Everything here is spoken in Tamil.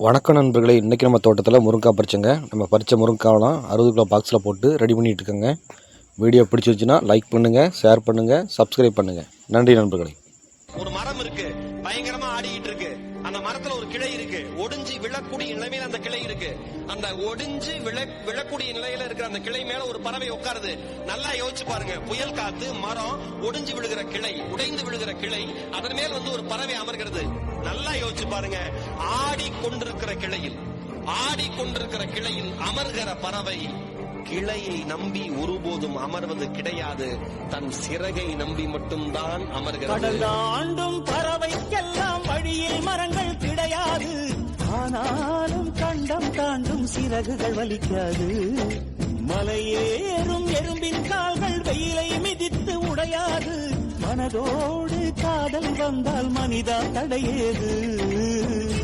வணக்கம் நண்பர்களே இன்றைக்கி நம்ம தோட்டத்தில் முருங்காய் பறிச்சோங்க. நம்ம பறித்த முருங்கைக்காவெலாம் அறுபது கிலோ பாக்ஸில் போட்டு ரெடி பண்ணிட்டு இருக்கோங்க வீடியோ பிடிச்சிருச்சுன்னா லைக் பண்ணுங்கள் ஷேர் பண்ணுங்கள் சப்ஸ்கிரைப் பண்ணுங்கள் நன்றி நண்பர்களே. ஒரு மரம் இருக்கு பயங்கரமா ஆடிக்கிட்டு இருக்கு. அந்த மரத்துல ஒரு கிளை இருக்கு. ஒடிஞ்சு விழக்கூடிய நிலைமையில அந்த கிளை இருக்கு. அந்த ஒடிஞ்சு விழ விழக்கூடிய நிலையில இருக்கிற அந்த கிளை மேல ஒரு பறவை உட்காருது. நல்லா யோசிச்சு பாருங்க. புயல் காத்து மரம் ஒடிஞ்சு விழுகிற கிளை உடைந்து விழுகிற கிளை அதன் மேல் வந்து ஒரு பறவை அமர்கிறது. நல்லா யோசிச்சு பாருங்க. ஆடி கிளையில் ஆடிக்கொண்டிருக்கிற கிளையில் அமர்கிற பறவை கிளையை நம்பி ஒருபோதும் அமர்வது கிடையாது. தன் சிறகை நம்பி மட்டும்தான் அமர்கிறது. கடல் தாண்டும் பறவைக்கெல்லாம் வழியில் மரங்கள் கிடையாது. ஆனாலும் கண்டம் தாண்டும் சிறகுகள் வலிக்காது. மலையேறும் எறும்பின் கால்கள் வெயிலை மிதித்து உடையாது. மனதோடு காதல் வந்தால் மனிதா தடையேது.